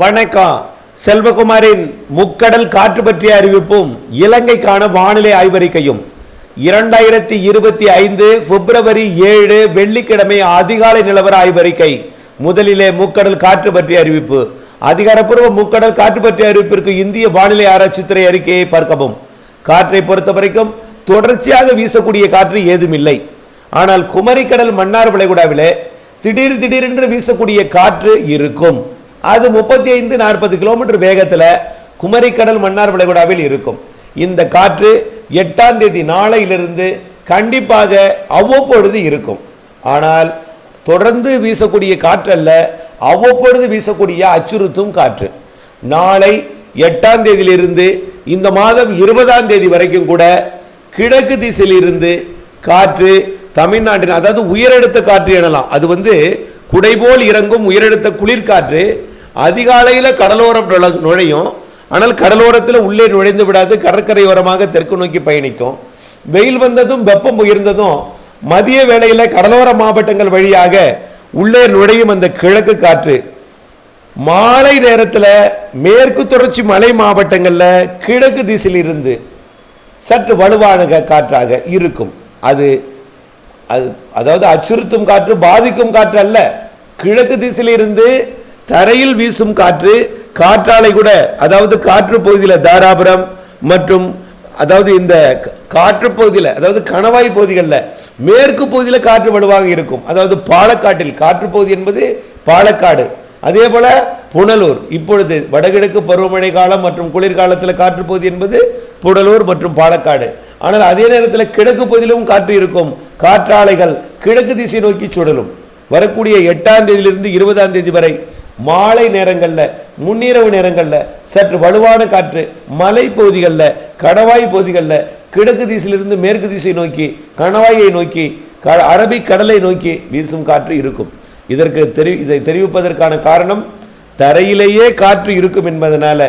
வணக்கம். செல்வகுமாரின் முக்கடல் காற்று பற்றிய அறிவிப்பும் இலங்கைக்கான வானிலை ஆய்வறிக்கையும். இரண்டாயிரத்தி இருபத்தி ஐந்து பிப்ரவரி ஏழு வெள்ளிக்கிழமை அதிகாலை நிலவர ஆய்வறிக்கை. முதலிலே முக்கடல் காற்று பற்றிய அறிவிப்பு. அதிகாரப்பூர்வ முக்கடல் காற்று பற்றிய அறிவிப்பிற்கு இந்திய வானிலை ஆராய்ச்சித்துறை அறிக்கையை பார்க்கவும். காற்றை பொறுத்த வரைக்கும் தொடர்ச்சியாக வீசக்கூடிய காற்று ஏதுமில்லை. ஆனால் குமரிக்கடல் மன்னார் வளைகுடாவிலே திடீர் திடீரென்று வீசக்கூடிய காற்று இருக்கும். அது முப்பத்தி ஐந்து நாற்பது கிலோமீட்டர் வேகத்தில் குமரிக்கடல் மன்னார் வளைகுடாவில் இருக்கும். இந்த காற்று எட்டாம் தேதி நாளையிலிருந்து கண்டிப்பாக அவ்வப்பொழுது இருக்கும். ஆனால் தொடர்ந்து வீசக்கூடிய காற்றல்ல அவ்வப்பொழுது வீசக்கூடிய அச்சுறுத்தும் காற்று. நாளை எட்டாம் தேதியிலிருந்து இந்த மாதம் இருபதாம் தேதி வரைக்கும் கூட கிழக்கு திசையிலிருந்து காற்று தமிழ்நாட்டின் அதாவது உயரழுத்த காற்று எனலாம். அது வந்து குடைபோல் இறங்கும் உயரழுத்த குளிர்காற்று அதிகாலையில் கடலோரம் நுழ- நுழையும். ஆனால் கடலோரத்தில் உள்ளே நுழைந்து விடாது கடற்கரையோரமாக தெற்கு நோக்கி பயணிக்கும். வெயில் வந்ததும் வெப்பம் உயர்ந்ததும் மதிய வேளையில் கடலோர மாவட்டங்கள் வழியாக உள்ளே நுழையும் அந்த கிழக்கு காற்று. மாலை நேரத்தில் மேற்கு தொடர்ச்சி மலை மாவட்டங்களில் கிழக்கு திசையிலிருந்து சற்று வலுவான காற்றாக இருக்கும். அது அது அதாவது அச்சுறுத்தும் காற்று பாதிக்கும் காற்று அல்ல. கிழக்கு திசையிலிருந்து தரையில் வீசும் காற்று காற்றாலை கூட அதாவது காற்று பகுதியில் தாராபுரம் மற்றும் அதாவது இந்த காற்றுப்பகுதியில் காற்று பகுதியில் அதாவது கணவாய் பகுதிகளில் மேற்கு பகுதியில் காற்று வலுவாக இருக்கும். அதாவது பாலக்காட்டில் காற்று பகுதி என்பது பாலக்காடு. அதே போல புனலூர் இப்பொழுது வடகிழக்கு பருவமழை காலம் மற்றும் குளிர்காலத்தில் காற்று பகுதி என்பது புனலூர் மற்றும் பாலக்காடு. ஆனால் அதே நேரத்தில் கிழக்கு பகுதியிலும் காற்று இருக்கும். காற்றாலைகள் கிழக்கு திசை நோக்கி சுடலும் வரக்கூடிய எட்டாம் தேதியிலிருந்து இருபதாம் தேதி வரை மாலை நேரங்களில் முன்னிரவு நேரங்களில் சற்று வலுவான காற்று மலை பகுதிகளில் கடவாய் பகுதிகளில் கிழக்கு திசையிலிருந்து மேற்கு திசை நோக்கி கணவாயை நோக்கி க அரபிக் கடலை நோக்கி வீசும் காற்று இருக்கும். இதற்கு தெரி இதை தெரிவிப்பதற்கான காரணம் தரையிலேயே காற்று இருக்கும் என்பதனால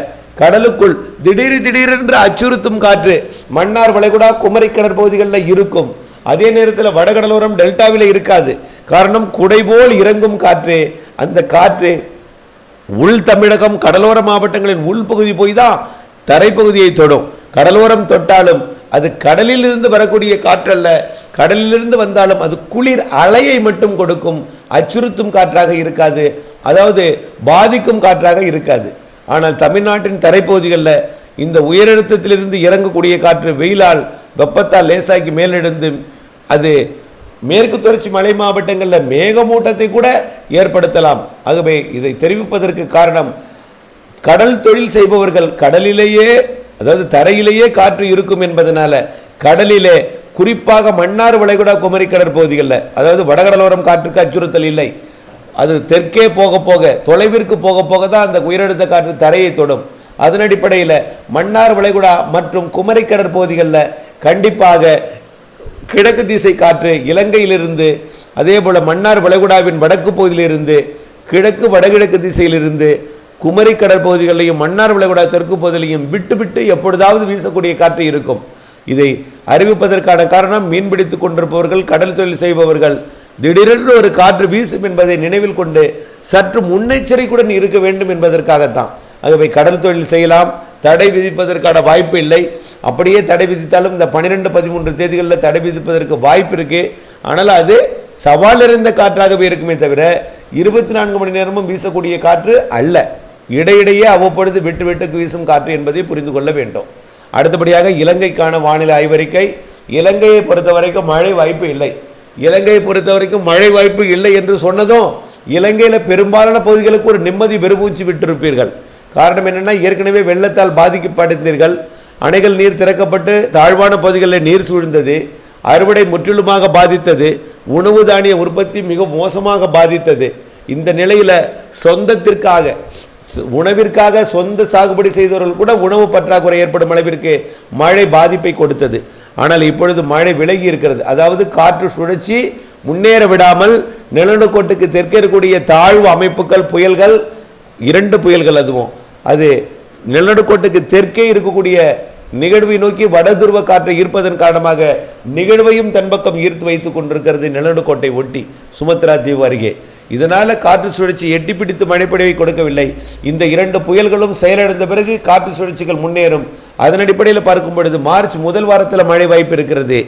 கடலுக்குள் திடீர் திடீரென்று அச்சுறுத்தும் காற்று மன்னார் வளைகுடா குமரி கடற்பகுதிகளில் இருக்கும். அதே நேரத்தில் வடகடலோரம் டெல்டாவில் இருக்காது. காரணம் குடைபோல் இறங்கும் காற்று அந்த காற்று உள் தமிழகம் கடலோர மாவட்டங்களின் உள்பகுதி போய் தான் தரைப்பகுதியை தொடும். கடலோரம் தொட்டாலும் அது கடலிலிருந்து வரக்கூடிய காற்றல்ல கடலிலிருந்து வந்தாலும் அது குளிர் அலையை மட்டும் கொடுக்கும் அச்சுறுத்தும் காற்றாக இருக்காது. அதாவது பாதிக்கும் காற்றாக இருக்காது. ஆனால் தமிழ்நாட்டின் தரைப்பகுதிகளில் இந்த உயரழுத்தத்திலிருந்து இறங்கக்கூடிய காற்று வெயிலால் வெப்பத்தால் லேசாக்கி மேலெழுந்து அது மேற்கு தொடர்ச்சி மலை மாவட்டங்களில் மேகமூட்டத்தை கூட ஏற்படுத்தலாம். ஆகவே இதை தெரிவிப்பதற்கு காரணம் கடல் தொழில் செய்பவர்கள் கடலிலேயே அதாவது தரையிலேயே காற்று இருக்கும் என்பதனால கடலிலே குறிப்பாக மன்னார் வளைகுடா குமரி கடற்பகுதிகளில் அதாவது வடகடலோரம் காற்றுக்கு அச்சுறுத்தல் இல்லை. அது தெற்கே போக போக தொலைவிற்கு போக போக தான் அந்த உயிரெடுத்த காற்று தரையை தொடும். அதன் அடிப்படையில் மன்னார் வளைகுடா மற்றும் குமரி கடற்பகுதிகளில் கண்டிப்பாக கிழக்கு திசை காற்று இலங்கையிலிருந்து அதே போல் மன்னார் வளைகுடாவின் வடக்கு பகுதியிலிருந்து கிழக்கு வடகிழக்கு திசையிலிருந்து குமரி கடற்பகுதிகளிலையும் மன்னார் வளைகுடா தெற்கு பகுதியிலையும் விட்டு விட்டு எப்பொழுதாவது வீசக்கூடிய காற்று இருக்கும். இதை அறிவிப்பதற்கான காரணம் மீன்பிடித்து கொண்டிருப்பவர்கள் கடல் தொழில் செய்பவர்கள் திடீரென்று ஒரு காற்று வீசும் என்பதை நினைவில் கொண்டு சற்று முன்னெச்சரிக்கையுடன் இருக்க வேண்டும் என்பதற்காகத்தான். ஆகவே கடல் தொழில் செய்யலாம் தடை விதிப்பதற்கான வாய்ப்பு இல்லை. அப்படியே தடை விதித்தாலும் இந்த பன்னிரெண்டு பதிமூன்று தேதிகளில் தடை விதிப்பதற்கு வாய்ப்பு இருக்குது ஆனால் அது சவால் நிறைந்த காற்றாகவே இருக்குமே தவிர இருபத்தி நான்கு மணி நேரமும் வீசக்கூடிய காற்று அல்ல. இடையிடையே அவ்வப்பொழுது விட்டு விட்டு வீசும் காற்று என்பதை புரிந்து கொள்ள வேண்டும். அடுத்தபடியாக இலங்கைக்கான வானிலை ஆய்வறிக்கை இலங்கையை பொறுத்த வரைக்கும் மழை வாய்ப்பு இல்லை. இலங்கையை பொறுத்த வரைக்கும் மழை வாய்ப்பு இல்லை என்று சொன்னதும் இலங்கையில் பெரும்பாலான பகுதிகளுக்கு ஒரு நிம்மதி பெருமூச்சு விட்டிருப்பீர்கள். காரணம் என்னென்னா ஏற்கனவே வெள்ளத்தால் பாதிக்கப்பட்டிருந்தீர்கள். அணைகள் நீர் திறக்கப்பட்டு தாழ்வான பகுதிகளில் நீர் சூழ்ந்தது. அறுவடை முற்றிலுமாக பாதித்தது. உணவு தானிய உற்பத்தி மிக மோசமாக பாதித்தது. இந்த நிலையில் சொந்தத்திற்காக உணவிற்காக சொந்த சாகுபடி செய்தவர்கள் கூட உணவு பற்றாக்குறை ஏற்படும் அளவிற்கு மழை பாதிப்பை கொடுத்தது. ஆனால் இப்பொழுது மழை விலகி இருக்கிறது. அதாவது காற்று சுழற்சி முன்னேற விடாமல் நிலநடுக்கோட்டுக்கு தெற்கே இருக்கக்கூடிய தாழ்வு அமைப்புகள் புயல்கள் இரண்டு புயல்கள் அதுவும். அது நிலநடுக்கோட்டுக்கு தெற்கே இருக்கக்கூடிய நிகழ்வை நோக்கி வடதுருவ காற்றை ஈர்ப்பதன் காரணமாக நிகழ்வையும் தன்பக்கம் ஈர்த்து வைத்துக் கொண்டிருக்கிறது நிலநடுக்கோட்டை ஒட்டி சுமத்ரா தீவு அருகே. இதனால் காற்று சுழற்சி எட்டி பிடித்து மழைப்பொழிவை கொடுக்கவில்லை. இந்த இரண்டு புயல்களும் செயலடைந்த பிறகு காற்று சுழற்சிகள் முன்னேறும். அதன் அடிப்படையில் பார்க்கும் பொழுது மார்ச் முதல் வாரத்தில் மழை வாய்ப்பு இருக்கிறது.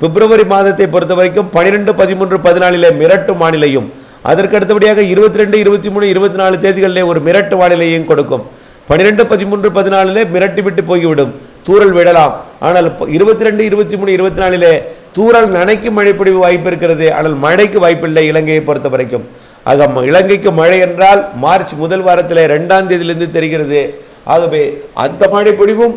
பிப்ரவரி மாதத்தை பொறுத்த வரைக்கும் பன்னிரெண்டு பதிமூன்று பதினாலில் மிரட்டு மாநிலையும் அதற்கு அடுத்தபடியாக இருபத்தி ரெண்டு இருபத்தி மூணு இருபத்தி நாலு தேதிகளிலே ஒரு மிரட்டு வானிலையும் கொடுக்கும். பன்னிரெண்டு பதிமூன்று பதினாலிலே மிரட்டி விட்டு போய்விடும். தூரல் விடலாம். ஆனால் இருபத்தி ரெண்டு இருபத்தி மூணு இருபத்தி நாலிலே தூரல் நனைக்கும் மழைப்பொழிவு வாய்ப்பு இருக்கிறது. ஆனால் மழைக்கு வாய்ப்பில்லை இலங்கையை பொறுத்த வரைக்கும். ஆக இலங்கைக்கு மழை என்றால் மார்ச் முதல் வாரத்தில் ரெண்டாம் தேதியிலிருந்து தெரிகிறது. ஆகவே அந்த மழைப்பொழிவும்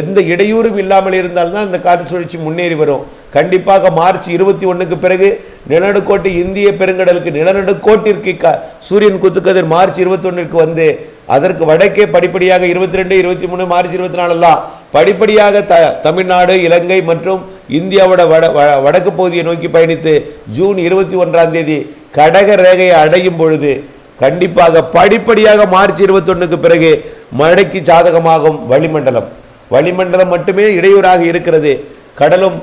எந்த இடையூறும் இல்லாமல் இருந்தால்தான் அந்த காற்று சுழற்சி முன்னேறி வரும். கண்டிப்பாக மார்ச் இருபத்தி ஒன்றுக்கு பிறகு நிலநடுக்கோட்டு இந்திய பெருங்கடலுக்கு நிலநடுக்கோட்டிற்கு க- சூரியன் குத்துக்கதிர் மார்ச் இருபத்தொன்னிற்கு வந்து அதற்கு வடக்கே படிப்படியாக இருபத்தி ரெண்டு இருபத்தி மூணு மார்ச் இருபத்தி நாலெல்லாம் படிப்படியாக த தமிழ்நாடு இலங்கை மற்றும் இந்தியாவோட வட வ- வடக்கு பகுதியை நோக்கி பயணித்து ஜூன் இருபத்தி ஒன்றாம் தேதி கடக ரேகையை அடையும் பொழுது கண்டிப்பாக படிப்படியாக மார்ச் இருபத்தொன்னுக்கு பிறகு மழைக்கு சாதகமாகும் வளிமண்டலம். வளிமண்டலம் மட்டுமே இடையூறாக இருக்கிறது. கடலும்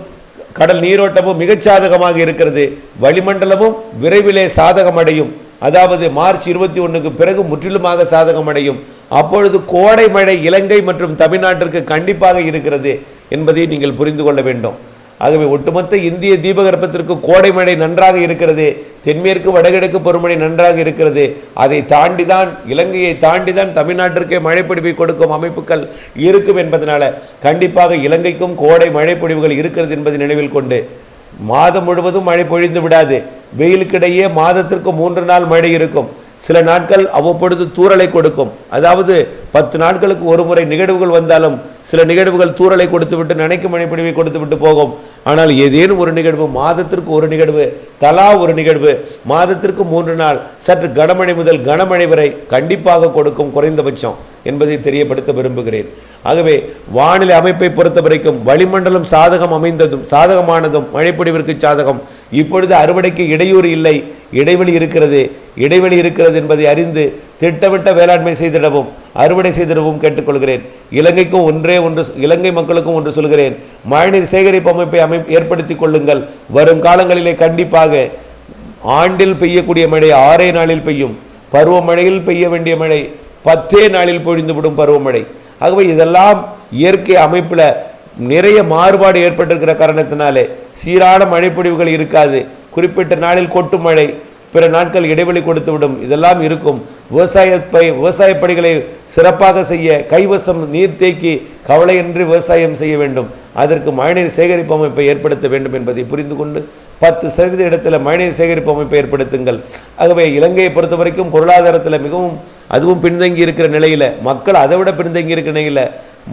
கடல் நீரோட்டமும் மிகச் சாதகமாக இருக்கிறது. வளிமண்டலமும் விரைவிலே சாதகம் அடையும் அதாவது மார்ச் இருபத்தி ஒன்றுக்கு பிறகு முற்றிலுமாக சாதகம் அடையும் அப்பொழுது கோடை மழை இலங்கை மற்றும் தமிழ்நாட்டிற்கு கண்டிப்பாக இருக்கிறது என்பதை நீங்கள் புரிந்து கொள்ள வேண்டும். ஆகவே ஒட்டுமொத்த இந்திய தீபகற்பத்திற்கு கோடை மழை நன்றாக இருக்கிறது. தென்மேற்கு வடகிழக்கு பருமழை நன்றாக இருக்கிறது. அதை தாண்டி தான் இலங்கையை தாண்டி தான் தமிழ்நாட்டிற்கே மழைப்பொடிவை கொடுக்கும் அமைப்புகள் இருக்கும் என்பதனால் கண்டிப்பாக இலங்கைக்கும் கோடை மழைப்பொழிவுகள் இருக்கிறது என்பதை நினைவில் கொண்டு மாதம் முழுவதும் மழை பொழிந்து விடாது. வெயிலுக்கிடையே மாதத்திற்கு மூன்று நாள் மழை இருக்கும். சில நாட்கள் அவ்வப்பொழுது தூறலை கொடுக்கும். அதாவது பத்து நாட்களுக்கு ஒரு முறை நிகழ்வுகள் வந்தாலும் சில நிகழ்வுகள் தூறலை கொடுத்துவிட்டு நினைக்கும் மழைப்பொழிவை கொடுத்துவிட்டு போகும். ஆனால் ஏதேனும் ஒரு நிகழ்வு மாதத்திற்கு ஒரு நிகழ்வு தலா ஒரு நிகழ்வு மாதத்திற்கு மூன்று நாள் சற்று கனமழை முதல் கனமழை வரை கண்டிப்பாக கொடுக்கும் குறைந்தபட்சம் என்பதை தெரியப்படுத்த விரும்புகிறேன். ஆகவே வானிலை அமைப்பை பொறுத்த வரைக்கும் வளிமண்டலம் சாதகம் அமைந்ததும் சாதகமானதும் மழைப்பொடிவிற்கு சாதகம். இப்பொழுது அறுவடைக்கு இடையூறு இல்லை இடைவெளி இருக்கிறது. இடைவெளி இருக்கிறது என்பதை அறிந்து திட்டமிட்ட வேளாண்மை செய்திடவும் அறுவடை செய்திடவும் கேட்டுக்கொள்கிறேன். இலங்கைக்கும் ஒன்றே ஒன்று இலங்கை மக்களுக்கும் ஒன்று சொல்கிறேன். மழைநீர் சேகரிப்பு அமைப்பை அமை ஏற்படுத்தி கொள்ளுங்கள். வரும் காலங்களிலே கண்டிப்பாக ஆண்டில் பெய்யக்கூடிய மழை ஆறே நாளில் பெய்யும். பருவமழையில் பெய்ய வேண்டிய மழை பத்தே நாளில் பொழிந்துவிடும் பருவமழை. ஆகவே இதெல்லாம் இயற்கை அமைப்பில் நிறைய மாறுபாடு ஏற்பட்டிருக்கிற காரணத்தினாலே சீரான மழைப்பொழிவுகள் இருக்காது. குறிப்பிட்ட நாளில் கொட்டு மழை பிற நாட்கள் இடைவெளி கொடுத்துவிடும் இதெல்லாம் இருக்கும். விவசாய பை விவசாய பணிகளை சிறப்பாக செய்ய கைவசம் நீர் தேக்கி கவலையின்றி விவசாயம் செய்ய வேண்டும். அதற்கு மழைநீர் சேகரிப்பு அமைப்பை ஏற்படுத்த வேண்டும் என்பதை புரிந்து கொண்டு பத்து சதவீத இடத்துல மழைநீர் சேகரிப்பு அமைப்பை ஏற்படுத்துங்கள். ஆகவே இலங்கையை பொறுத்த வரைக்கும் பொருளாதாரத்தில் மிகவும் அதுவும் பின்தங்கி இருக்கிற நிலையில் மக்கள் அதை விட பின்தங்கி இருக்கிற நிலையில்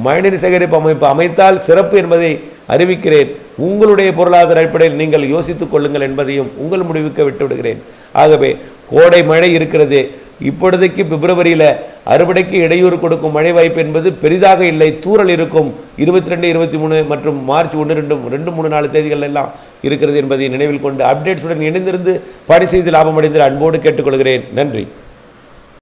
மழைநீர் சேகரிப்பு அமைப்பு அமைத்தால் சிறப்பு என்பதை அறிவிக்கிறேன். உங்களுடைய பொருளாதார அடிப்படையில் நீங்கள் யோசித்துக் கொள்ளுங்கள் என்பதையும் உங்கள் முடிவுக்கு விட்டுவிடுகிறேன். ஆகவே கோடை மழை இருக்கிறது. இப்பொழுதைக்கு பிப்ரவரியில் அறுவடைக்கு இடையூறு கொடுக்கும் மழை வாய்ப்பு என்பது பெரிதாக இல்லை. தூறல் இருக்கும். இருபத்தி ரெண்டு இருபத்தி மூணு மற்றும் மார்ச் ஒன்று ரெண்டு ரெண்டு மூணு நாலு தேதிகள் எல்லாம் இருக்கிறது என்பதை நினைவில் கொண்டு அப்டேட்ஸுடன் இணைந்திருந்து பணி செய்து லாபம் அடைந்து அன்போடு கேட்டுக்கொள்கிறேன். நன்றி.